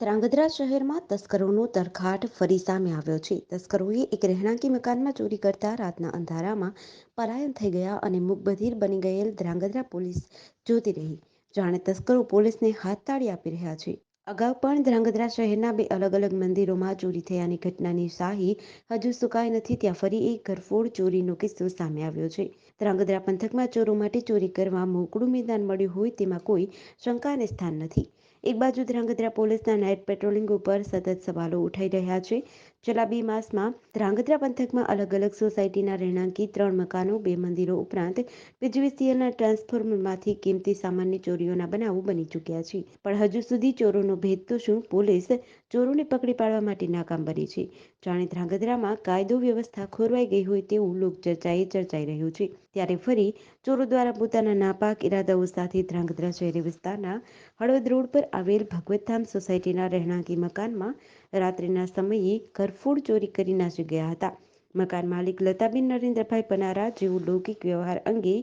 ધ્રાંગધ્રા શહેરમાં તસ્કરોનો તરખાટ ફરી સામે આવ્યો છે. તસ્કરોએ એક રહેણાંકી મકાનમાં ચોરી કરતા રાતના અંધારામાં પલાયન થઈ ગયા અને મૂકબધિર બની ગયેલ ધ્રાંગધ્રા પોલીસ જોતી રહી. જાણે તસ્કરો પોલીસને હાથતાળી આપી રહ્યા છે. અગાઉ પણ ધ્રાંગધ્રા શહેરના બે અલગ અલગ મંદિરોમાં ચોરી થયાની ઘટનાની શાહી હજુ સુકાઈ નથી. ત્યાં ફરી એક ઘરફોડ ચોરીનો કિસ્સો સામે આવ્યો છે. ધ્રાંગધ્રા પંથકમાં ચોરો માટે ચોરી કરવા મોકળું મેદાન મળ્યું હોય તેમાં કોઈ શંકાને સ્થાન નથી. એક બાજુ ધ્રાંગધ્રા પોલીસના નાઇટ પેટ્રોલિંગ ઉપર સતત સવાલો ઉઠાઈ રહ્યા છે. છેલ્લા બે માસમાં ધ્રાંગધ્રા પંથકમાં અલગ અલગ સોસાયટીના રહેણાંકી ત્રણ મકાનો, બે મંદિરો ઉપરાંત વીજવીસીએલના ટ્રાન્સફોર્મરમાંથી કિંમતી સામાનની ચોરીઓના બનાવો બની ચૂક્યા છે. પણ હજુ સુધી ચોરોનો ભેદ તો શું? પોલીસ ચોરોને પકડી પાડવા માટે નાકામ બની છે. જાણે ધ્રાંગધ્રામાં કાયદો વ્યવસ્થા ખોરવાઈ ગઈ હોય તેવું લોકચર્ચાએ ચર્ચાઈ રહ્યું છે. ત્યારે ફરી ચોરો દ્વારા પોતાના નાપાક ઇરાદાઓ સાથે ધ્રાંગધ્રા શહેરી વિસ્તારના હળવદ રોડ પર આવેલ ભગવતધામ સોસાયટીના રહેણાંકી મકાનમાં રાત્રિના સમયે ઘરફોડ ચોરી કરી નાસી ગયા હતા. મકાન માલિક લતાબેન નરેન્દ્રભાઈ પનારા જેવું લૌકિક વ્યવહાર અંગે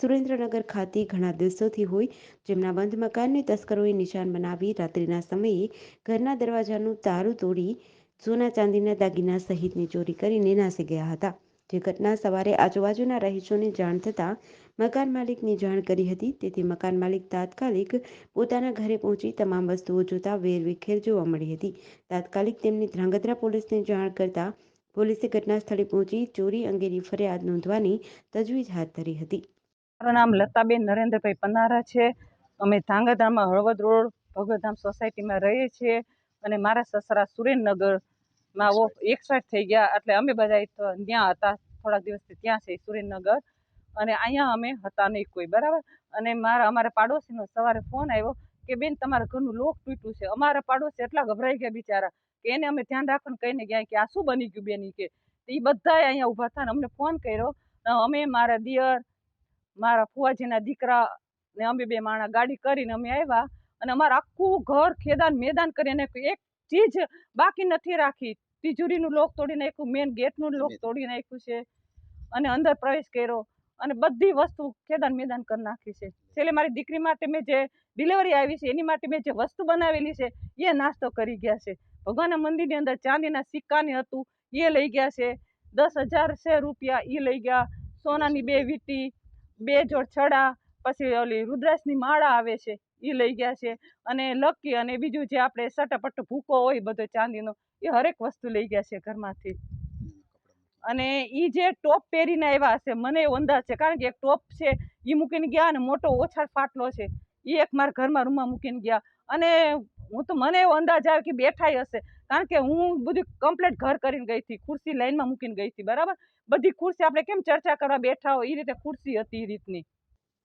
સુરેન્દ્રનગર ખાતે ઘણા દિવસોથી હોય જેમના બંધ મકાનને તસ્કરોએ નિશાન બનાવી રાત્રિના સમયે ઘરના દરવાજાનું તારું તોડી સોના ચાંદીના દાગીના સહિતની ચોરી કરીને નાસી ગયા હતા. જે ઘટના સવારે આજુબાજુના રહીશોને જાણ થતાં મકાન માલિકની જાણ કરી હતી. તેથી મકાન માલિક તાત્કાલિક પોતાના ઘરે પહોંચી તમામ વસ્તુઓ જોતા વેરવિખેર જોવા મળી હતી. તાત્કાલિક તેમની ધ્રાંગધ્રા પોલીસને જાણ કરતા પોલીસે ઘટના સ્થળે પહોંચી ચોરી અંગેની ફરિયાદ નોંધવાની તજવીજ હાથ ધરી હતી. મારું નામ લતાબેન નરેન્દ્રભાઈ પનારા છે. અમે ધ્રાંગધ્રામાં હળવદ રોડ, ભગવધામ સોસાયટીમાં રહીએ છીએ અને મારા સસરા સુરેન્દ્રનગરમાં એક્સપાયર થઈ ગયા એટલે અમે બધા ત્યાં હતા થોડાક દિવસથી ત્યાં છે સુરેન્દ્રનગર. અને અહીંયા અમે હતા નહીં કોઈ બરાબર? અને મારા અમારા પાડોશીનો સવારે ફોન આવ્યો કે બેન તમારા ઘરનું લોક તૂટ્યું છે. અમારા પાડોશી એટલા ગભરાઈ ગયા બિચારા કે એને અમે ધ્યાન રાખવાનું કહીને ગયા કે આ શું બની ગયું બેન કે? એ બધા અહીંયા ઊભા થયા અમને ફોન કર્યો. અમે મારા દિયર મારા ફુવાજીના દીકરા ને અમે બે માણા ગાડી કરીને અમે આવ્યા. અને અમારું આખું ઘર ખેદાન મેદાન કરીને એક ચીજ બાકી નથી રાખી. તિજોરીનું લોક તોડી નાખ્યું મેન ગેટનું લોક તોડી નાખ્યું છે. અને અંદર પ્રવેશ કર્યો. અને બધી વસ્તુ ખેદાન મેદાન કરી નાખી છે. છેલ્લે મારી દીકરી માટે મેં જે ડિલિવરી આવી છે એની માટે મેં જે વસ્તુ બનાવેલી છે એ નાસ્તો કરી ગયા છે. ભગવાનના મંદિરની અંદર ચાંદીના સિક્કાની હતું એ લઈ ગયા છે. દસ હજાર છે રૂપિયા એ લઈ ગયા. સોનાની બે વીટી બે જોડ છડા પછી ઓલી રુદ્રાસની માળા આવે છે. એ લઈ ગયા છે. અને લકી અને બીજું જે આપણે સટાપટ ભૂકો હોય બધો ચાંદીનો, એ હરેક વસ્તુ લઈ ગયા છે ઘરમાંથી. અને એ જે ટોપ પહેરીને આવ્યા હશે, મને એવો અંદાજ છે. કારણ કે એક ટોપ છે એ મૂકીને ગયા અને મોટો ઓછાળ ફાટલો છે. એ એક મારા ઘરમાં રૂમમાં મૂકીને ગયા. અને હું તો મને એવો અંદાજ આવે કે બેઠા હશે. કારણ કે હું બધું કમ્પ્લીટ ઘર કરીને ગઈ હતી. ખુરશી લાઈનમાં મૂકીને ગઈ હતી. બરાબર? બધી ખુરશી આપણે કેમ ચર્ચા કરવા બેઠા હોય? એ રીતે ખુરશી હતી એ રીતની.